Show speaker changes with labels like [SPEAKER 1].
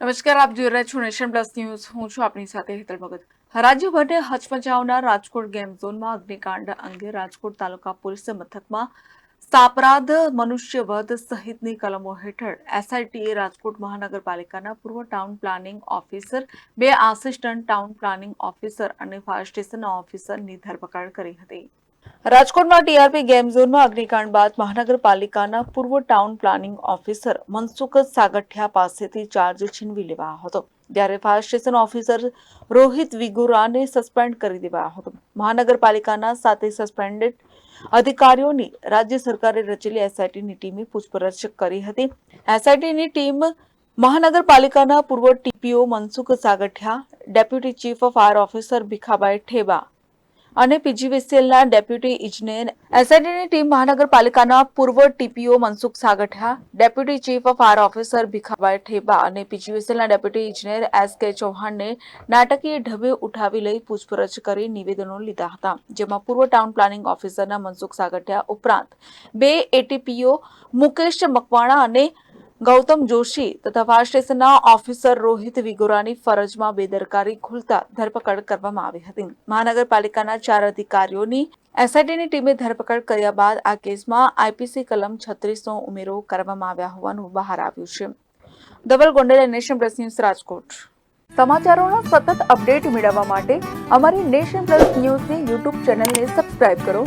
[SPEAKER 1] નમસ્કાર, આપ જોઈ રહ્યા છો નેશન પ્લસ ન્યૂઝ. હું છું આપની સાથે હેતલ ભગત. રાજ્યભરને હચમચાવનાર રાજકોટ ગેમ ઝોનમાં અગ્નિકાંડ અંગે રાજકોટ તાલુકા પોલીસ મથકમાં સાપરાધ મનુષ્યવધ સહિતની કલમો હેઠળ એસઆઈટીએ રાજકોટ મહાનગરપાલિકાના પૂર્વ ટાઉન પ્લાનિંગ ઓફિસર, બે આસિસ્ટન્ટ ટાઉન પ્લાનિંગ ઓફિસર અને ફાયર સ્ટેશનના ઓફિસરની ધરપકડ કરી હતી. રાજકોટમાં ટીઆરપી ગેમ ઝોનમાં અગ્નિકાંડ બાદ મહાનગરપાલિકાના પૂર્વ town planning officer Mansukh Sagathiya પાસેથી ચાર્જ છીનવી લેવાયો હતો. ત્યારે ફાયર સ્ટેશન ઓફિસર રોહિત વિગુરાને સસ્પેન્ડ કરી દેવાયો હતો. મહાનગરપાલિકાના સાથે સસ્પેન્ડેડ અધિકારીઓની રાજ્ય સરકારે રચેલી એસઆઈટીની ટીમે પૂછપરછ કરી હતી. એસઆઈટીની ટીમ મહાનગરપાલિકાના પૂર્વ TPO Mansukh Sagathiya, deputy chief fire officer Bhikhabhai Theba અને પીજીવીસીએલના ડેપ્યુટી ઇજનેર એસઆઈટીની ટીમ મહાનગરપાલિકાના પૂર્વ TPO Mansukh Sagathiya, deputy chief of fire officer Bhikhabhai Theba અને પીજીવીસીએલના ડેપ્યુટી ઇજનેર એસ કે ચૌહાણને નાટકીય ઢબે ઉઠાવી લઈ પૂછપરછ કરી નિવેદનો લીધા હતા, જેમાં પૂર્વ ટાઉન પ્લાનિંગ ઓફિસરના મનસુખ સાગઠિયા ઉપરાંત બે એટીપીઓ મુકેશ મકવાણા અને ગૌતમ જોશી તથા ફાયર સ્ટેશનના ઓફિસર રોહિત વિગોરાની ફરજમાં બેદરકારી ખુલતા ધરપકડ કરવામાં આવી હતી. મહાનગરપાલિકાના ચાર અધિકારીઓની એસઆઈટીની ટીમે ધરપકડ કર્યા બાદ આ કેસમાં આઈપીસી કલમ છત્રીસનો ઉમેરો કરવામાં આવ્યા હોવાનું બહાર આવ્યું છે. Dhaval Gondal nation plus news Rajkot. સમાચારોના સતત અપડેટ મેળવવા માટે અમારી નેશન પ્લસ ન્યૂઝની યુટ્યુબ ચેનલને સબસ્ક્રાઇબ કરો.